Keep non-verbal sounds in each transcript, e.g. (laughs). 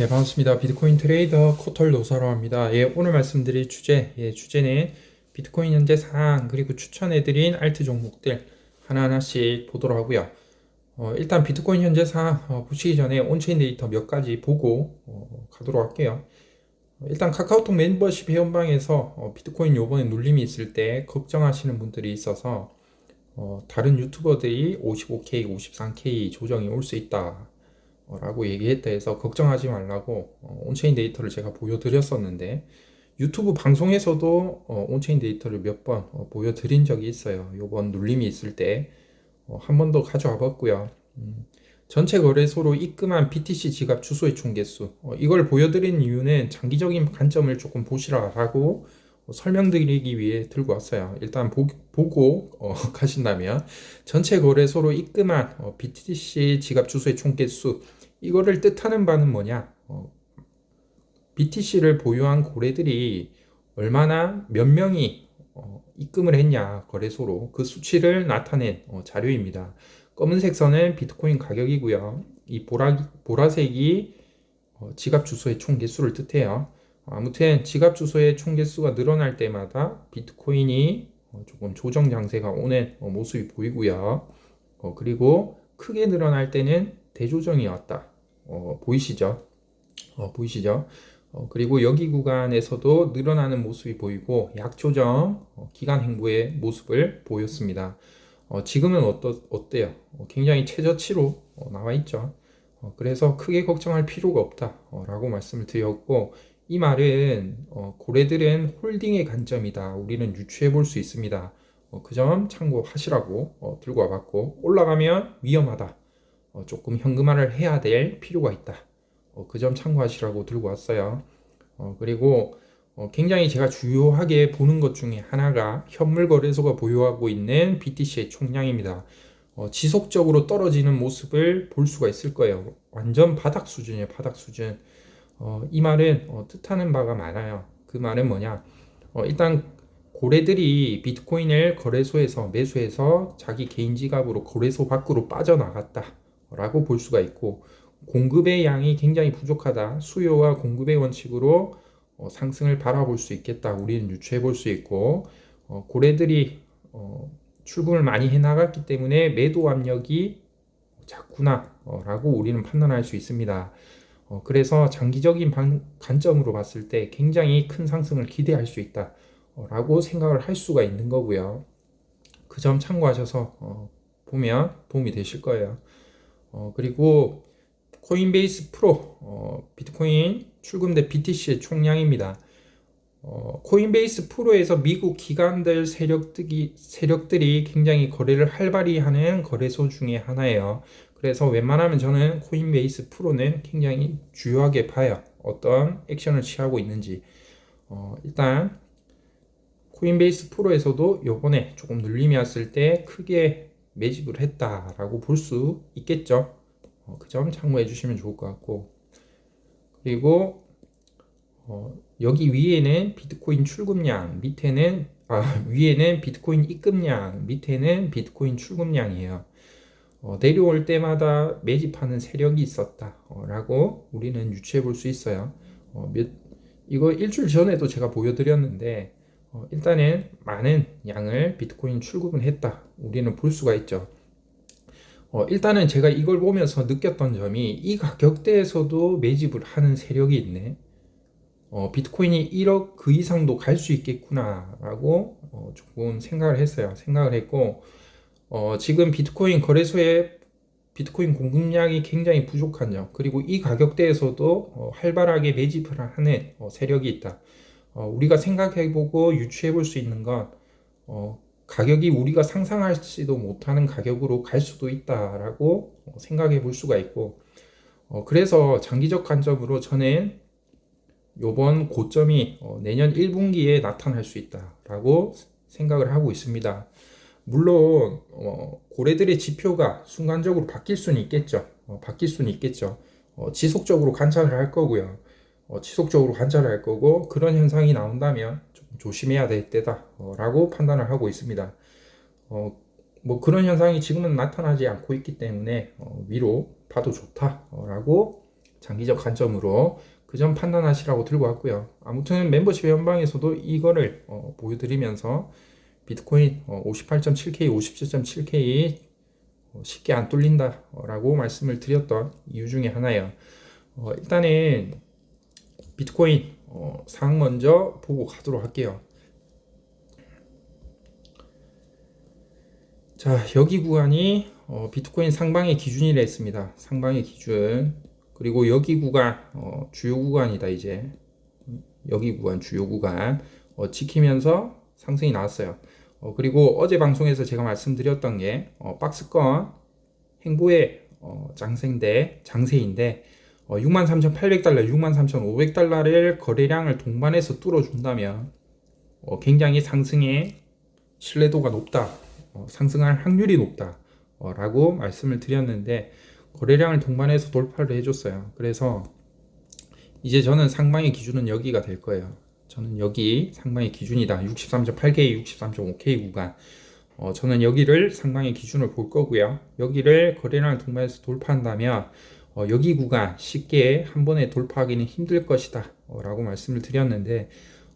네, 반갑습니다. 비트코인 트레이더 코털 노사로 합니다. 예, 오늘 말씀드릴 주제, 예, 주제는 비트코인 현재 상황 그리고 추천해드린 알트 종목들 하나하나씩 보도록 하고요. 어, 일단 비트코인 현재 상황 어, 보시기 전에 온체인 데이터 몇 가지 보고 어, 가도록 할게요. 어, 일단 카카오톡 멤버십 회원방에서 어, 비트코인 요번에 눌림이 있을 때 걱정하시는 분들이 있어서 어, 다른 유튜버들이 55K, 53K 조정이 올 수 있다. 어, 라고 얘기했다 해서 걱정하지 말라고 어, 온체인 데이터를 제가 보여드렸었는데 유튜브 방송에서도 어, 온체인 데이터를 몇번 어, 보여드린 적이 있어요. 요번 눌림이 있을 때 어, 한번 더 가져와 봤고요. 음, 전체 거래소로 입금한 BTC 지갑 주소의 총 개수 어, 이걸 보여드린 이유는 장기적인 관점을 조금 보시라라고 어, 설명드리기 위해 들고 왔어요. 일단 보, 고 어, (laughs) 가신다면 전체 거래소로 입금한 어, BTC 지갑 주소의 총 개수 이거를 뜻하는 바는 뭐냐? 어, BTC를 보유한 고래들이 얼마나 몇 명이 어, 입금을 했냐 거래소로 그 수치를 나타낸 어, 자료입니다. 검은색 선은 비트코인 가격이고요. 이 보라, 보라색이 어, 지갑 주소의 총 개수를 뜻해요. 아무튼 지갑 주소의 총 개수가 늘어날 때마다 비트코인이 어, 조금 조정 장세가 오는 어, 모습이 보이고요. 어, 그리고 크게 늘어날 때는 대조정이 왔다. 어, 보이시죠? 어, 보이시죠? 어, 그리고 여기 구간에서도 늘어나는 모습이 보이고 약조정 어, 기간 행보의 모습을 보였습니다. 어, 지금은 어떠, 어때요? 어, 굉장히 최저치로 어, 나와 있죠. 어, 그래서 크게 걱정할 필요가 없다 어, 라고 말씀을 드렸고 이 말은 어, 고래들은 홀딩의 관점이다. 우리는 유추해 볼 수 있습니다. 어, 그점 참고하시라고 어, 들고 와봤고 올라가면 위험하다. 어, 조금 현금화를 해야 될 필요가 있다. 어, 그점 참고하시라고 들고 왔어요. 어, 그리고 어, 굉장히 제가 주요하게 보는 것 중에 하나가 현물 거래소가 보유하고 있는 BTC의 총량입니다. 어, 지속적으로 떨어지는 모습을 볼 수가 있을 거예요. 완전 바닥 수준이에요, 바닥 수준. 어, 이 말은 어, 뜻하는 바가 많아요. 그 말은 뭐냐? 어, 일단 고래들이 비트코인을 거래소에서 매수해서 자기 개인 지갑으로 거래소 밖으로 빠져나갔다 라고 볼 수가 있고 공급의 양이 굉장히 부족하다. 수요와 공급의 원칙으로 어, 상승을 바라볼 수 있겠다. 우리는 유추해 볼 수 있고 어, 고래들이 어, 출금을 많이 해 나갔기 때문에 매도 압력이 작구나라고 우리는 판단할 수 있습니다. 어, 그래서 장기적인 방, 관점으로 봤을 때 굉장히 큰 상승을 기대할 수 있다라고 생각을 할 수가 있는 거고요. 그 점 참고하셔서 어, 보면 도움이 되실 거예요. 어, 그리고 코인베이스 프로 어, 비트코인 출금 대 BTC의 총량입니다. 어, 코인베이스 프로에서 미국 기관들 세력들이, 세력들이 굉장히 거래를 활발히 하는 거래소 중에 하나예요. 그래서 웬만하면 저는 코인베이스 프로는 굉장히 주요하게 봐요. 어떤 액션을 취하고 있는지. 어, 일단 코인베이스 프로에서도 요번에 조금 눌림이 왔을 때 크게 매집을 했다라고 볼 수 있겠죠. 어, 그점 참고해 주시면 좋을 것 같고. 그리고 어, 여기 위에는 비트코인 출금량, 밑에는 아, (laughs) 위에는 비트코인 입금량, 밑에는 비트코인 출금량이에요. 어, 내려올 때마다 매집하는 세력이 있었다라고 우리는 유추해 볼 수 있어요. 어, 몇, 이거 일주일 전에도 제가 보여드렸는데 어, 일단은 많은 양을 비트코인 출금을 했다. 우리는 볼 수가 있죠. 어, 일단은 제가 이걸 보면서 느꼈던 점이 이 가격대에서도 매집을 하는 세력이 있네. 어, 비트코인이 1억 그 이상도 갈 수 있겠구나라고 어, 조금 생각을 했어요. 생각을 했고 어, 지금 비트코인 거래소에 비트코인 공급량이 굉장히 부족한 점 그리고 이 가격대에서도 어, 활발하게 매집을 하는 어, 세력이 있다. 어, 우리가 생각해보고 유추해볼 수 있는 건 어, 가격이 우리가 상상할지도 못하는 가격으로 갈 수도 있다라고 어, 생각해 볼 수가 있고 어, 그래서 장기적 관점으로 저는 요번 고점이 어, 내년 1분기에 나타날 수 있다라고 생각을 하고 있습니다. 물론 어, 고래들의 지표가 순간적으로 바뀔 수는 있겠죠. 어, 바뀔 수는 있겠죠. 어, 지속적으로 관찰을 할 거고요. 어, 지속적으로 관찰을 할 거고 그런 현상이 나온다면 좀 조심해야 될 때다라고 판단을 하고 있습니다. 어, 뭐 그런 현상이 지금은 나타나지 않고 있기 때문에 어, 위로 봐도 좋다라고 장기적 관점으로 그 점 판단하시라고 들고 왔고요. 아무튼 멤버십 회원방에서도 이거를 어, 보여드리면서 비트코인 어, 58.7K, 57.7K 어, 쉽게 안 뚫린다라고 말씀을 드렸던 이유 중에 하나예요. 어, 일단은 비트코인 어, 상황 먼저 보고 가도록 할게요. 자, 여기 구간이 어, 비트코인 상방의 기준이라 했습니다. 상방의 기준. 그리고 여기 구간 어, 주요 구간이다 이제. 여기 구간 주요 구간 어, 지키면서 상승이 나왔어요. 어, 그리고 어제 방송에서 제가 말씀드렸던 게 어, 박스권 행보의 어, 장세인데 장세인데 어, 63,800달러, 63,500달러를 거래량을 동반해서 뚫어준다면 어, 굉장히 상승의 신뢰도가 높다, 어, 상승할 확률이 높다 어, 라고 말씀을 드렸는데 거래량을 동반해서 돌파를 해줬어요. 그래서 이제 저는 상방의 기준은 여기가 될 거예요. 저는 여기 상방의 기준이다. 63.8K, 63.5K 구간. 어, 저는 여기를 상방의 기준을 볼 거고요. 여기를 거래량을 동반해서 돌파한다면 어, 여기 구간 쉽게 한 번에 돌파하기는 힘들 것이다. 어, 라고 말씀을 드렸는데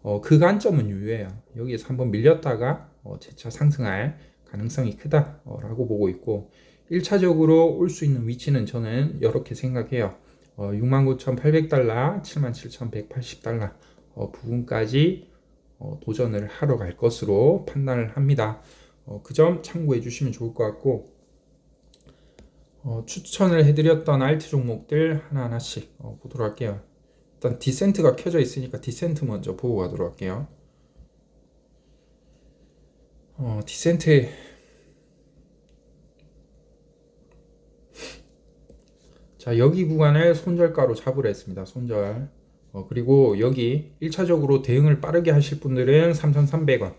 어, 그 관점은 유효해요. 여기에서 한번 밀렸다가 어, 재차 상승할 가능성이 크다. 어, 라고 보고 있고 1차적으로 올 수 있는 위치는 저는 이렇게 생각해요. 어, 69,800달러, 77,180달러 어, 부분까지 어, 도전을 하러 갈 것으로 판단을 합니다. 어, 그 점 참고해 주시면 좋을 것 같고 어, 추천을 해드렸던 알트 종목들 하나하나씩 어, 보도록 할게요. 일단 디센트가 켜져 있으니까 디센트 먼저 보고 가도록 할게요. 어, 디센트 자 여기 구간을 손절가로 잡으려 했습니다. 손절 어, 그리고 여기 1차적으로 대응을 빠르게 하실 분들은 3,300원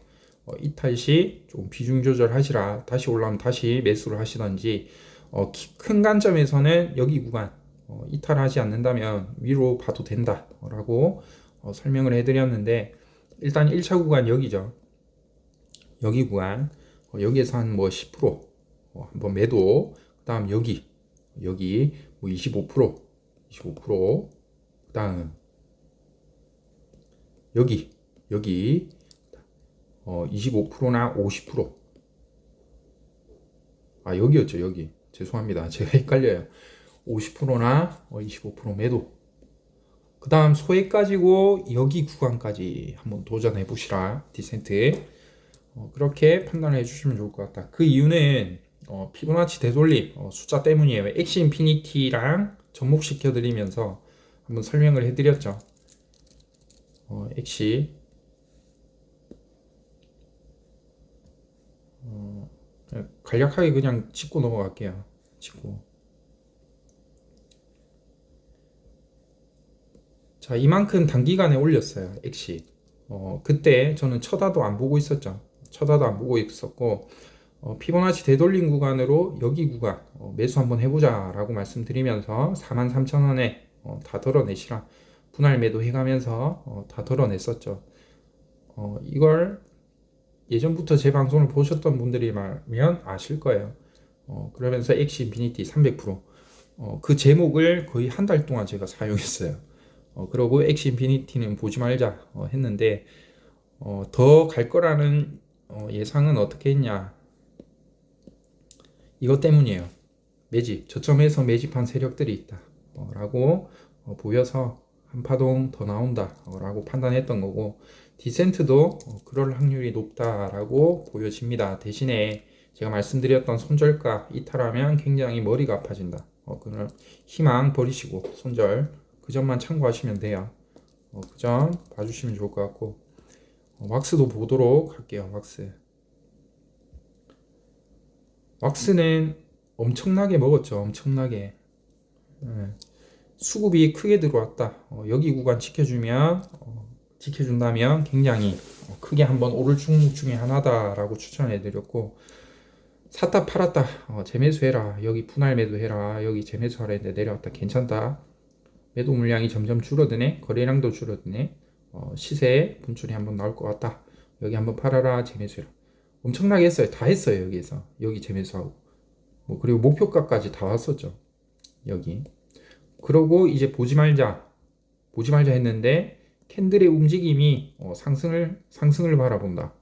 어, 이탈 시 좀 비중 조절하시라 다시 올라오면 다시 매수를 하시던지 어, 키- 큰 관점에서는 여기 구간 어, 이탈하지 않는다면 위로 봐도 된다라고 어, 설명을 해드렸는데 일단 1차 구간 여기죠. 여기 구간 어, 여기에서 한 뭐 10% 어, 한번 매도 그다음 여기 여기 뭐 25% 25% 그다음 여기 여기 어 25%나 50%. 아 여기였죠 여기 죄송합니다. 제가 헷갈려요. 50%나 어, 25% 매도. 그 다음 소액 가지고 여기 구간까지 한번 도전해 보시라. 디센트. 어, 그렇게 판단을 해주시면 좋을 것 같다. 그 이유는 어, 피보나치 되돌림 어, 숫자 때문이에요. 엑시 인피니티랑 접목시켜 드리면서 한번 설명을 해드렸죠. 어, 엑시 어, 간략하게 그냥 짚고 넘어갈게요. 짚고. 자, 이만큼 단기간에 올렸어요. 엑시. 어, 그때 저는 쳐다도 안 보고 있었죠. 쳐다도 안 보고 있었고, 어, 피보나치 되돌림 구간으로 여기 구간 어, 매수 한번 해보자 라고 말씀드리면서 43,000원에 어, 다 덜어내시라. 분할 매도 해가면서 어, 다 덜어냈었죠. 어, 이걸 예전부터 제 방송을 보셨던 분들이면 아실 거예요. 어, 그러면서 엑시 인피니티 300%. 어, 그 제목을 거의 한 달 동안 제가 사용했어요. 어, 그러고 엑시 인피니티는 보지 말자 어, 했는데 어, 더 갈 거라는 어, 예상은 어떻게 했냐? 이것 때문이에요. 매집 저점에서 매집한 세력들이 있다. 어, 라고 어, 보여서 한 파동 더 나온다. 어, 라고 판단했던 거고 디센트도 어, 그럴 확률이 높다라고 보여집니다. 대신에 제가 말씀드렸던 손절가 이탈하면 굉장히 머리가 아파진다. 어, 그럼 희망 버리시고 손절 그 점만 참고하시면 돼요. 어, 그 점 봐주시면 좋을 것 같고 어, 왁스도 보도록 할게요. 왁스. 왁스는 엄청나게 먹었죠. 엄청나게. 예. 수급이 크게 들어왔다. 어, 여기 구간 지켜주면 어, 지켜준다면 굉장히 어, 크게 한번 오를 종목 중에 하나다라고 추천해드렸고 샀다 팔았다 어, 재매수해라 여기 분할 매도해라 여기 재매수하라 했는데 내려왔다 괜찮다. 매도 물량이 점점 줄어드네 거래량도 줄어드네. 어, 시세 분출이 한번 나올 것 같다. 여기 한번 팔아라 재매수해라. 엄청나게 했어요. 다 했어요 여기에서. 여기 재매수하고. 뭐 그리고 목표가까지 다 왔었죠 여기. 그러고 이제 보지 말자, 보지 말자 했는데 캔들의 움직임이 어, 상승을 상승을 바라본다.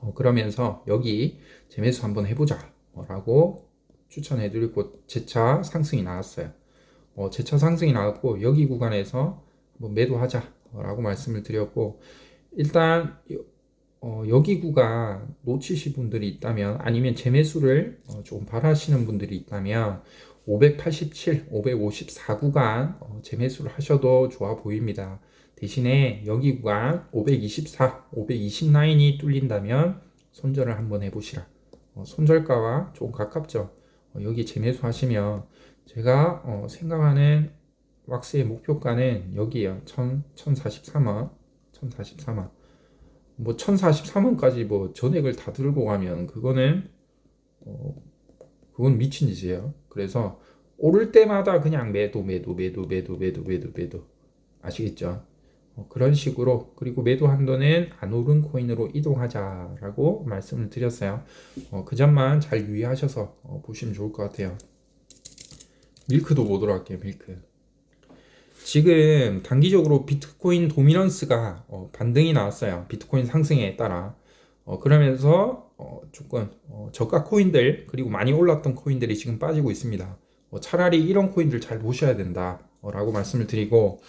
어, 그러면서 여기 재매수 한번 해보자 라고 추천해 드리고 재차 상승이 나왔어요. 어, 재차 상승이 나왔고 여기 구간에서 한번 매도하자 라고 말씀을 드렸고 일단 어, 여기 구간 놓치실 분들이 있다면 아니면 재매수를 어, 조금 바라시는 분들이 있다면 587, 554 구간 어, 재매수를 하셔도 좋아 보입니다. 대신에 여기 구간 524, 520 라인이 뚫린다면 손절을 한번 해보시라. 어, 손절가와 조금 가깝죠. 어, 여기 재매수 하시면 제가 어, 생각하는 왁스의 목표가는 여기에요. 1000, 1043원, 1043원. 뭐 1043원까지 뭐 전액을 다 들고 가면 그거는 어, 그건 미친 짓이에요. 그래서 오를 때마다 그냥 매도 매도 매도 매도 매도 매도 매도 아시겠죠? 어, 그런 식으로 그리고 매도 한도는 안 오른 코인으로 이동하자라고 말씀을 드렸어요. 어, 그 점만 잘 유의하셔서 어, 보시면 좋을 것 같아요. 밀크도 보도록 할게요. 밀크. 지금 단기적으로 비트코인 도미넌스가 어, 반등이 나왔어요. 비트코인 상승에 따라. 어, 그러면서 어, 조금 어, 저가 코인들 그리고 많이 올랐던 코인들이 지금 빠지고 있습니다. 어, 차라리 이런 코인들 잘 보셔야 된다라고 말씀을 드리고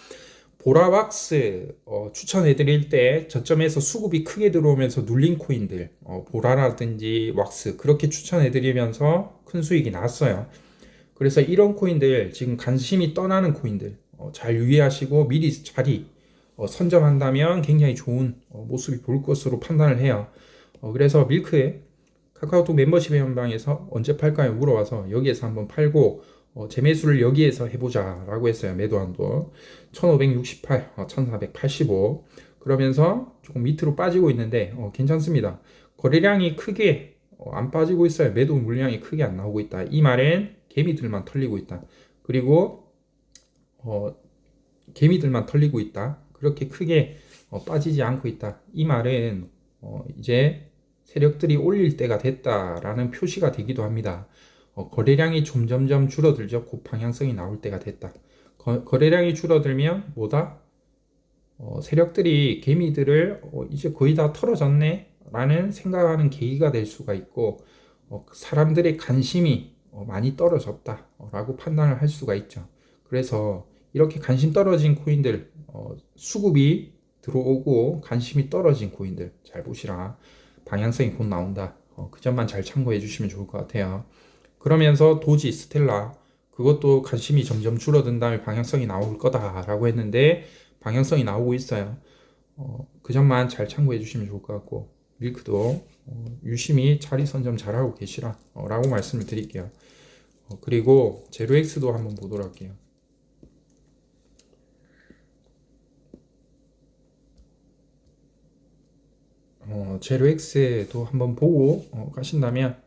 보라박스 어, 추천해드릴 때 저점에서 수급이 크게 들어오면서 눌린 코인들 어, 보라라든지 왁스 그렇게 추천해드리면서 큰 수익이 났어요. 그래서 이런 코인들 지금 관심이 떠나는 코인들 어, 잘 유의하시고 미리 자리 어, 선점한다면 굉장히 좋은 어, 모습이 볼 것으로 판단을 해요. 어, 그래서 밀크에 카카오톡 멤버십 회원방에서 언제 팔까요? 물어와서 여기에서 한번 팔고 어, 재매수를 여기에서 해보자 라고 했어요. 매도 한도 1568, 어, 1485 그러면서 조금 밑으로 빠지고 있는데 어, 괜찮습니다. 거래량이 크게 어, 안 빠지고 있어요. 매도 물량이 크게 안 나오고 있다. 이 말엔 개미들만 털리고 있다. 그리고 어, 개미들만 털리고 있다. 그렇게 크게 어, 빠지지 않고 있다. 이 말은 어, 이제 세력들이 올릴 때가 됐다라는 표시가 되기도 합니다. 어, 거래량이 점점점 줄어들죠. 곧 방향성이 나올 때가 됐다. 거, 거래량이 줄어들면 뭐다? 어, 세력들이 개미들을 어, 이제 거의 다 털어졌네 라는 생각하는 계기가 될 수가 있고 어, 사람들의 관심이 어, 많이 떨어졌다 라고 판단을 할 수가 있죠. 그래서 이렇게 관심 떨어진 코인들 어, 수급이 들어오고 관심이 떨어진 코인들 잘 보시라 방향성이 곧 나온다. 어, 그 점만 잘 참고해 주시면 좋을 것 같아요. 그러면서 도지, 스텔라 그것도 관심이 점점 줄어든 다음에 방향성이 나올 거다라고 했는데 방향성이 나오고 있어요. 어, 그 점만 잘 참고해 주시면 좋을 것 같고 밀크도 어, 유심히 자리 선점 잘하고 계시라 어, 라고 말씀을 드릴게요. 어, 그리고 제로엑스도 한번 보도록 할게요. 어, 제로엑스도 한번 보고 어, 가신다면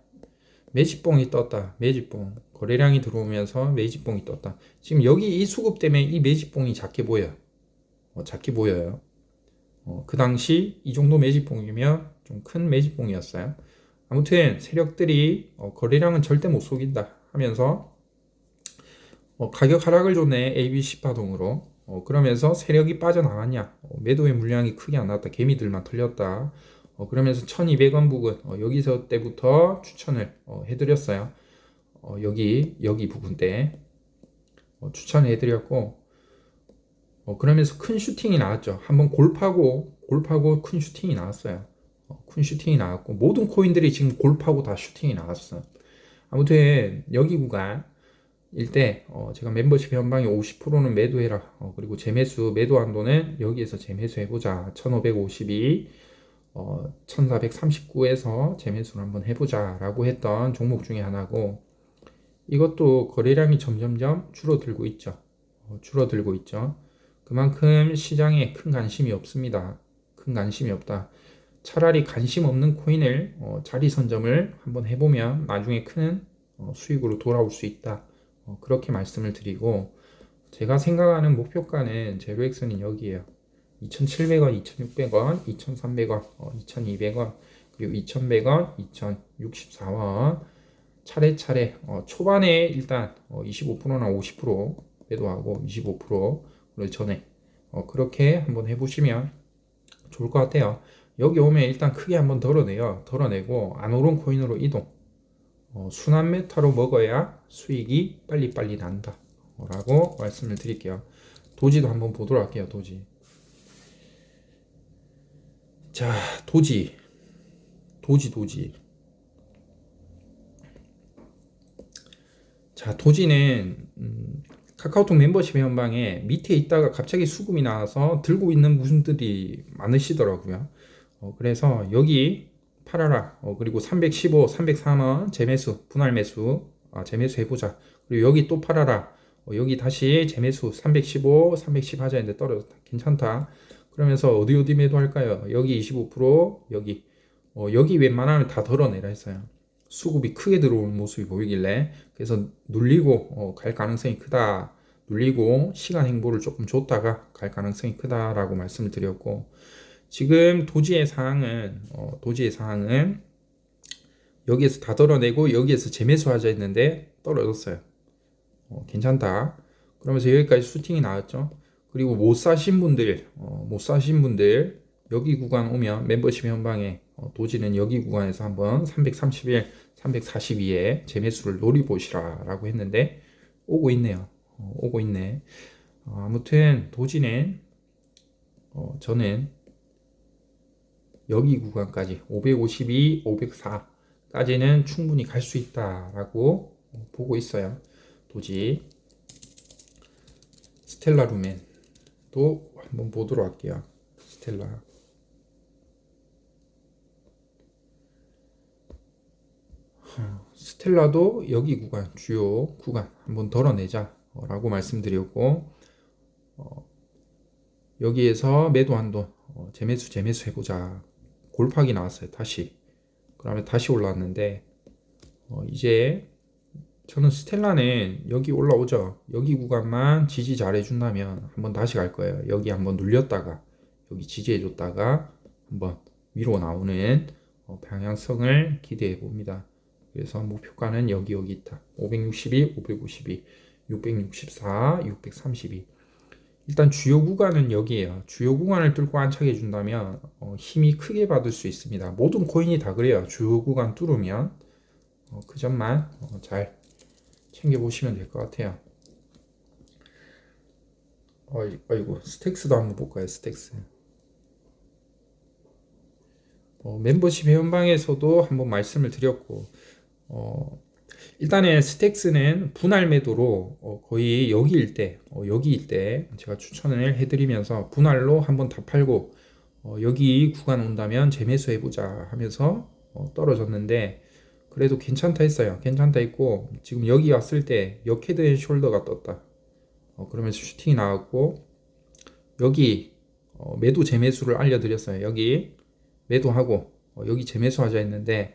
매집봉이 떴다. 매집봉. 거래량이 들어오면서 매집봉이 떴다. 지금 여기 이 수급 때문에 이 매집봉이 작게 보여요. 어, 작게 보여요. 어, 그 당시 이 정도 매집봉이면 좀 큰 매집봉이었어요. 아무튼 세력들이 어, 거래량은 절대 못 속인다 하면서 어, 가격 하락을 줬네 ABC 파동으로 어, 그러면서 세력이 빠져나왔냐 어, 매도의 물량이 크게 안 나왔다 개미들만 털렸다 어, 그러면서 1200원 부근 어, 여기서 때부터 추천을 어, 해드렸어요. 어, 여기 여기 부분 때 어, 추천해드렸고 어, 그러면서 큰 슈팅이 나왔죠. 한번 골파고 골파고 큰 슈팅이 나왔어요. 어, 큰 슈팅이 나왔고 모든 코인들이 지금 골파고 다 슈팅이 나왔어 아무튼 여기 구간 일때 어, 제가 멤버십 현방에 50%는 매도해라. 어, 그리고 재매수 매도 한도는 여기에서 재매수 해보자. 1552 어, 1439에서 재매수를 한번 해보자 라고 했던 종목 중에 하나고 이것도 거래량이 점점점 줄어들고 있죠. 어, 줄어들고 있죠. 그만큼 시장에 큰 관심이 없습니다. 큰 관심이 없다. 차라리 관심 없는 코인을 어, 자리 선점을 한번 해보면 나중에 큰 어, 수익으로 돌아올 수 있다. 어, 그렇게 말씀을 드리고 제가 생각하는 목표가는 제로엑스는 여기에요. 2,700원, 2,600원, 2,300원, 어, 2,200원, 그리고 2,100원, 2,064원 차례차례 어, 초반에 일단 어, 25%나 50% 매도하고 25% 전에 어, 그렇게 한번 해보시면 좋을 것 같아요. 여기 오면 일단 크게 한번 덜어내요. 덜어내고 안 오른 코인으로 이동. 어, 순환 메타로 먹어야 수익이 빨리빨리 난다. 라고 말씀을 드릴게요. 도지도 한번 보도록 할게요. 도지. 자, 도지. 도지, 도지. 자, 도지는 음, 카카오톡 멤버십 현방에 밑에 있다가 갑자기 수급이 나와서 들고 있는 분들이 많으시더라고요. 어, 그래서 여기 팔아라. 어, 그리고 315, 303원 재매수, 분할 매수, 아, 재매수 해보자. 그리고 여기 또 팔아라. 어, 여기 다시 재매수 315, 310 하자 했는데 떨어졌다. 괜찮다. 그러면서 어디 어디 매도할까요? 여기 25%, 여기 어, 여기 웬만하면 다 덜어내라 했어요. 수급이 크게 들어오는 모습이 보이길래 그래서 눌리고 어, 갈 가능성이 크다. 눌리고 시간 행보를 조금 줬다가 갈 가능성이 크다라고 말씀을 드렸고 지금 도지의 상황은 어, 도지의 상황은 여기에서 다 덜어내고 여기에서 재매수하자 했는데 떨어졌어요. 어, 괜찮다. 그러면서 여기까지 수팅이 나왔죠. 그리고 못 사신 분들, 어, 못 사신 분들 여기 구간 오면 멤버십 현방에 어, 도지는 여기 구간에서 한번 331, 342에 재매수를 노려보시라라고 했는데 오고 있네요. 어, 오고 있네. 어, 아무튼 도지는 어, 저는 여기 구간까지 552, 504까지는 충분히 갈 수 있다라고 보고 있어요. 도지 스텔라 루멘 도 한번 보도록 할게요. 스텔라. 스텔라도 여기 구간 주요 구간 한번 덜어내자 라고 말씀드렸고 어, 여기에서 매도 한도 어, 재매수 재매수 해보자. 골팍이 나왔어요 다시. 그 다음에 다시 올라왔는데 어, 이제 저는 스텔라는 여기 올라오죠 여기 구간만 지지 잘 해준다면 한번 다시 갈 거예요 여기 한번 눌렸다가 여기 지지해 줬다가 한번 위로 나오는 어, 방향성을 기대해 봅니다 그래서 목표가는 여기 여기 있다. 562, 552, 664, 632. 일단 주요 구간은 여기에요. 주요 구간을 뚫고 안착해 준다면 어, 힘이 크게 받을 수 있습니다. 모든 코인이 다 그래요. 주요 구간 뚫으면 어, 그 점만 어, 잘 챙겨 보시면 될 것 같아요. 어이, 어이구 스택스도 한번 볼까요? 스택스. 어, 멤버십 회원방에서도 한번 말씀을 드렸고 어, 일단은 스택스는 분할 매도로 어, 거의 여기일 때, 어, 여기일 때 제가 추천을 해드리면서 분할로 한번 다 팔고 어, 여기 구간 온다면 재매수 해보자 하면서 어, 떨어졌는데 그래도 괜찮다 했어요. 괜찮다 했고 지금 여기 왔을 때 역헤드 앤 숄더가 떴다. 어, 그러면서 슈팅이 나왔고 여기 어, 매도 재매수를 알려드렸어요. 여기 매도하고 어, 여기 재매수 하자 했는데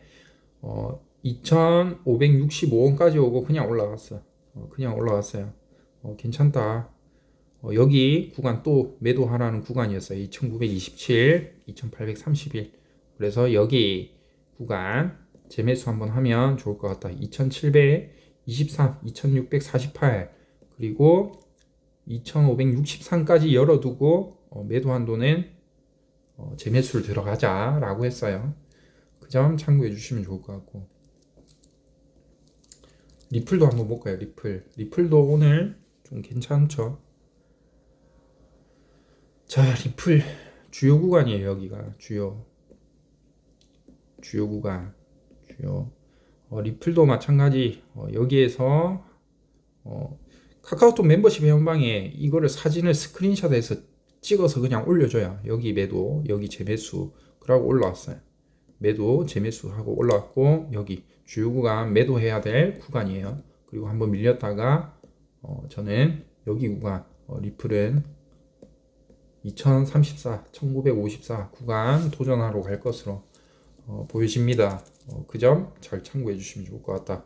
어, 2,565원까지 오고 그냥 올라갔어. 어, 그냥 올라갔어요. 어, 괜찮다. 어, 여기 구간 또 매도하라는 구간이었어요. 2,927, 2,831. 그래서 여기 구간 재매수 한번 하면 좋을 것 같다. 2,723, 2,648 그리고 2,563까지 열어두고 어, 매도 한도는 어, 재매수를 들어가자라고 했어요. 그 점 참고해 주시면 좋을 것 같고. 리플도 한번 볼까요? 리플. 리플도 오늘 좀 괜찮죠? 자, 리플 주요 구간이에요, 여기가. 주요. 주요 구간. 주요. 어, 리플도 마찬가지. 어, 여기에서 어, 카카오톡 멤버십 회원방에 이거를 사진을 스크린샷해서 찍어서 그냥 올려줘요. 여기 매도, 여기 재매수. 그러고 올라왔어요. 매도, 재매수하고 올라왔고 여기 주요 구간 매도해야 될 구간이에요. 그리고 한번 밀렸다가 어, 저는 여기 구간 어, 리플은 2034, 1954 구간 도전하러 갈 것으로 어, 보여집니다. 어, 그점 잘 참고해 주시면 좋을 것 같다.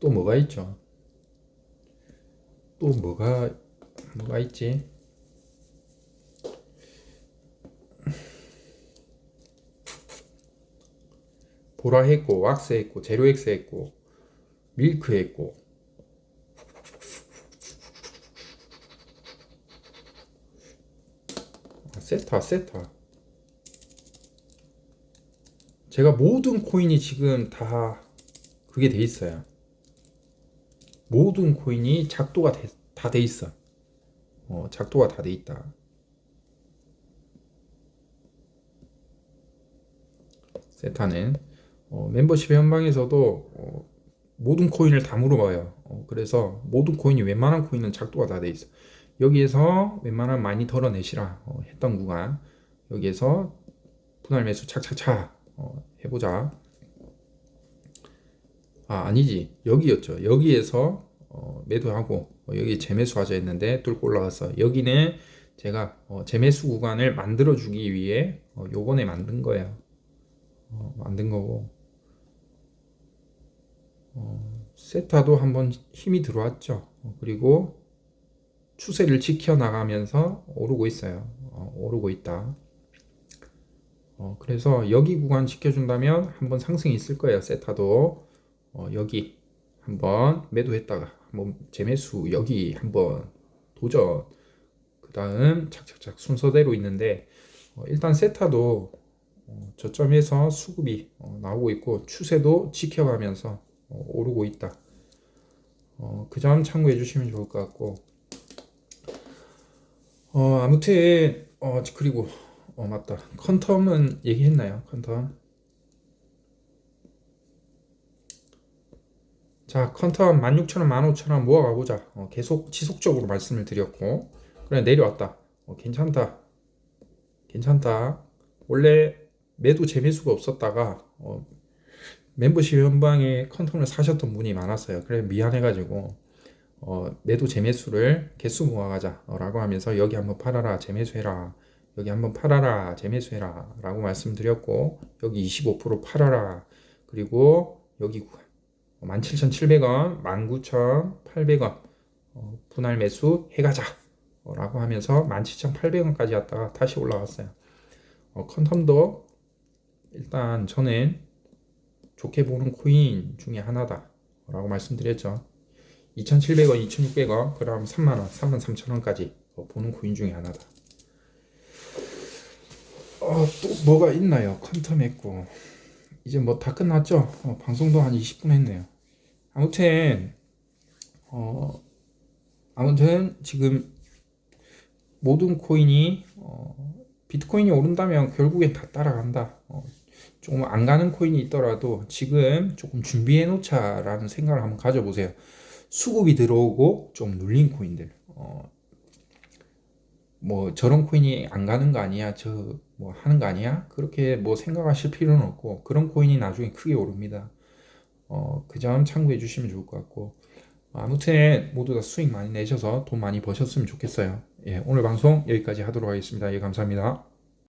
또 뭐가 있죠? 또 뭐가 뭐가 있지? 보라 했고 왁스 했고 제로 엑스 했고 밀크 했고 아, 세타 세타 제가 모든 코인이 지금 다 그게 돼 있어요 모든 코인이 작도가 다 돼 있어 어, 작도가 다 돼 있다 세타는 어, 멤버십 현방에서도 어, 모든 코인을 다 물어봐요. 어, 그래서 모든 코인이 웬만한 코인은 작도가 다 돼 있어. 여기에서 웬만하면 많이 덜어내시라 어, 했던 구간 여기에서 분할 매수 착착착 어, 해보자. 아 아니지 여기였죠. 여기에서 어, 매도하고 어, 여기 재매수 하자 했는데 뚫고 올라갔어. 여기는 제가 어, 재매수 구간을 만들어 주기 위해 어, 요번에 만든 거예요. 어, 만든 거고 어, 세타도 한번 힘이 들어왔죠. 어, 그리고 추세를 지켜 나가면서 오르고 있어요. 어, 오르고 있다. 어, 그래서 여기 구간 지켜준다면 한번 상승이 있을 거예요. 세타도 어, 여기 한번 매도했다가 한번 재매수 여기 한번 도전. 그 다음 착착착 순서대로 있는데 어, 일단 세타도 어, 저점에서 수급이 어, 나오고 있고 추세도 지켜가면서 어, 오르고 있다. 어, 그 점 참고해 주시면 좋을 것 같고 어, 아무튼 어, 그리고 어, 맞다. 컨텀은 얘기했나요? 컨텀. 자, 컨텀 16,000원, 15,000원 모아가보자. 어, 계속 지속적으로 말씀을 드렸고 그래 내려왔다. 어, 괜찮다. 괜찮다. 원래 매도 재매수가 없었다가 어, 멤버십 현방에 컨텀을 사셨던 분이 많았어요. 그래 미안해가지고 어, 매도 재매수를 개수 모아가자라고 하면서 여기 한번 팔아라 재매수해라 여기 한번 팔아라 재매수해라 라고 말씀드렸고 여기 25% 팔아라. 그리고 여기 17,700원 19,800원 어, 분할 매수 해가자. 라고 하면서 17,800원까지 왔다가 다시 올라왔어요. 어, 컨텀도 일단 저는 좋게 보는 코인 중에 하나다 라고 말씀드렸죠 2,700원, 2,600원, 그럼 3만원, 33,000원까지 보는 코인 중에 하나다 어, 또 뭐가 있나요? 컨텀 했고 이제 뭐 다 끝났죠? 어, 방송도 한 20분 했네요 아무튼 어, 아무튼 지금 모든 코인이 어, 비트코인이 오른다면 결국엔 다 따라간다. 어, 조금 안 가는 코인이 있더라도 지금 조금 준비해 놓자라는 생각을 한번 가져보세요. 수급이 들어오고 좀 눌린 코인들. 어, 뭐 저런 코인이 안 가는 거 아니야? 저 뭐 하는 거 아니야? 그렇게 뭐 생각하실 필요는 없고 그런 코인이 나중에 크게 오릅니다. 어, 그 점 참고해 주시면 좋을 것 같고 아무튼 모두 다 수익 많이 내셔서 돈 많이 버셨으면 좋겠어요. 예, 오늘 방송 여기까지 하도록 하겠습니다. 예, 감사합니다.